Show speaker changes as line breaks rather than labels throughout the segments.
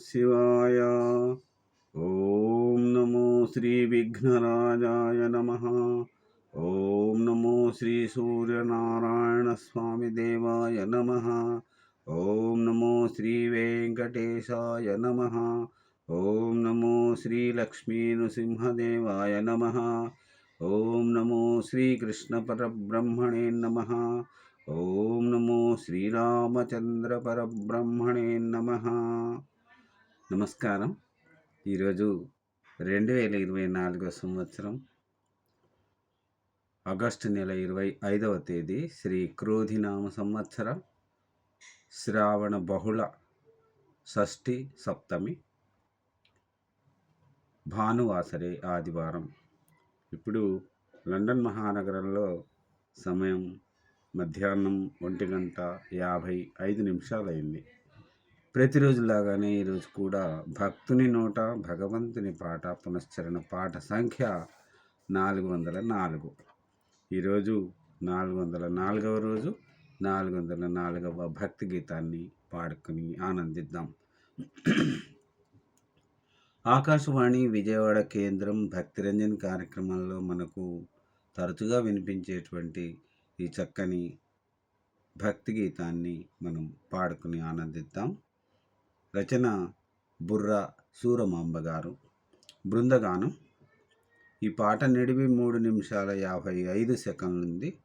శివాయ ఓం నమో శ్రీ విఘ్నరాజాయ నమ ఓం నమో శ్రీ సూర్యనారాయణ స్వామి దేవాయ నమ ఓం నమో శ్రీ వెంకటేశాయ నమ ఓం నమో శ్రీ లక్ష్మీనృసింహదేవాయ నమ ఓం నమో శ్రీకృష్ణ నమస్కారం. ఈరోజు రెండు వేల ఇరవై నాలుగో సంవత్సరం ఆగస్టు నెల ఇరవై ఐదవ తేదీ శ్రీ క్రోధినామ సంవత్సరం శ్రావణ బహుళ షష్ఠి సప్తమి భానువాసరే ఆదివారం. ఇప్పుడు లండన్ మహానగరంలో సమయం మధ్యాహ్నం ఒంటి గంట యాభై ఐదు నిమిషాలైంది. ప్రతిరోజులాగానే ఈరోజు కూడా భక్తుని నోట భగవంతుని పాట పునశ్చరణ పాట సంఖ్య నాలుగు వందల నాలుగు. ఈరోజు నాలుగు వందల నాలుగవ రోజు నాలుగు వందల నాలుగవ భక్తి గీతాన్ని పాడుకుని ఆనందిద్దాం. ఆకాశవాణి విజయవాడ కేంద్రం భక్తిరంజన్ కార్యక్రమంలో మనకు తరచుగా వినిపించేటువంటి ఈ చక్కని భక్తి గీతాన్ని మనం పాడుకుని ఆనందిద్దాం. రచన బుర్ర సూరమాంబ గారు. బృందగానం. ఈ పాట నిడివి మూడు నిమిషాల యాభై ఐదు సెకండ్లు ఉంది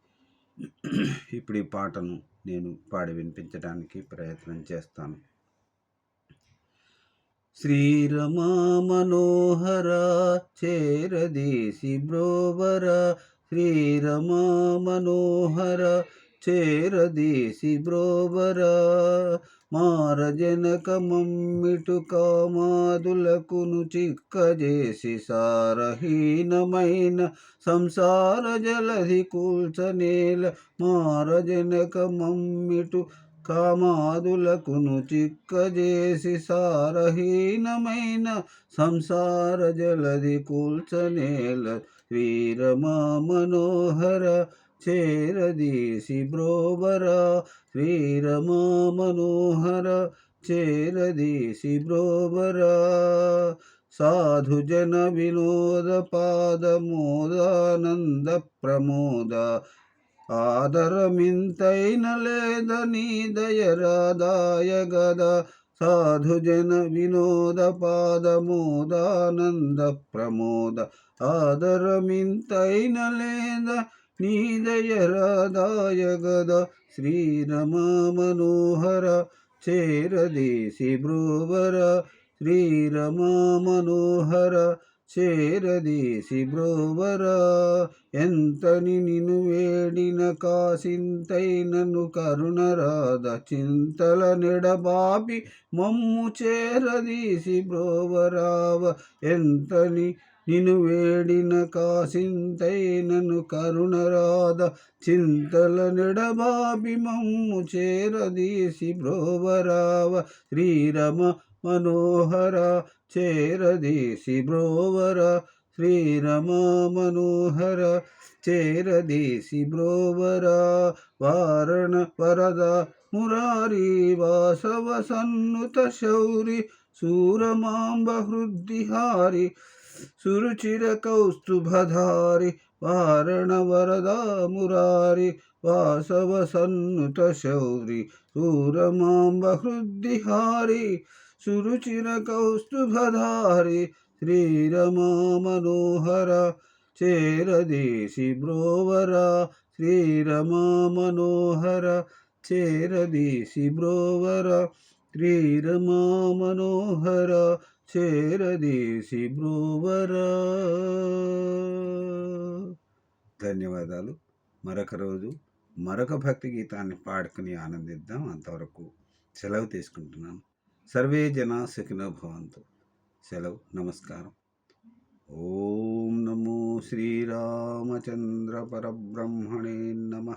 ఇప్పుడు ఈ పాటను నేను పాడి వినిపించడానికి ప్రయత్నం చేస్తాను. శ్రీరమా మనోహర చేరదీసి బ్రోవర. శ్రీరమా మనోహర చేరదీసి బ్రోవర. మారజనక మమ్మిటు కామాదులకును చిక్కజేసి సారహీనమైన సంసార జలధి కూల్చనేల మారజనక మమ్మిటు కామాదులకును చిక్కజేసి సారహీనమైన సంసార జలధి కూల్చనేల వీరమా మనోహర చేరదీసి బ్రోవర శ్రీరమా మనోహర చేరదీసి బ్రోవర. సాధుజన వినోద పాదమోదానంద ప్రమోద ఆదరమింతైన లేదని దయరాదాయ గద సాధుజన వినోద పాదమోదానంద ప్రమోద ఆదరమింతైన లేద నీదయరాదాయ గద శ్రీరమ మనోహర చేరదేశి బ్రోవర శ్రీరమ మనోహర చేరదేశి బ్రోవర ఎంతని నిను వేడిన కాసింతైనను కరుణరాధ చింతల నెడబాపి మమ్ము చేరదీసి బ్రోవరావ ఎంతని నిను వేడిన కాసింతైనను కరుణరాధ చింతల నెడబాపి మమ్ము చేరదీసి బ్రోవరావ శ్రీరమ మనోహర చేరదీసి బ్రోవర శ్రీరమ మనోహర చేరదీసి బ్రోవర వారణ వరద మురారి వాసవ సన్నుత శౌరి సూరమాంబ హృద్దిహారి సురుచిర కౌస్తుభధారి వారణ వరద మురారి వాసవ సన్నుత శౌరి సూరమాంబ హృద్దిహారి సురుచిర కౌస్తుభధారి శ్రీరమా మనోహర చేరదీసి బ్రోవర శ్రీరమా మనోహర చేరదీసి బ్రోవర శ్రీరమా మనోహర చేరదేశి బ్రోవర. ధన్యవాదాలు. మరొక రోజు మరొక భక్తి గీతాన్ని పాడుకుని ఆనందిద్దాం. అంతవరకు సెలవు తీసుకుంటున్నాను. సర్వే జన సుఖినో భవంతు. సెలవు నమస్కారం. ఓం నమో శ్రీరామచంద్ర పరబ్రహ్మణే నమ.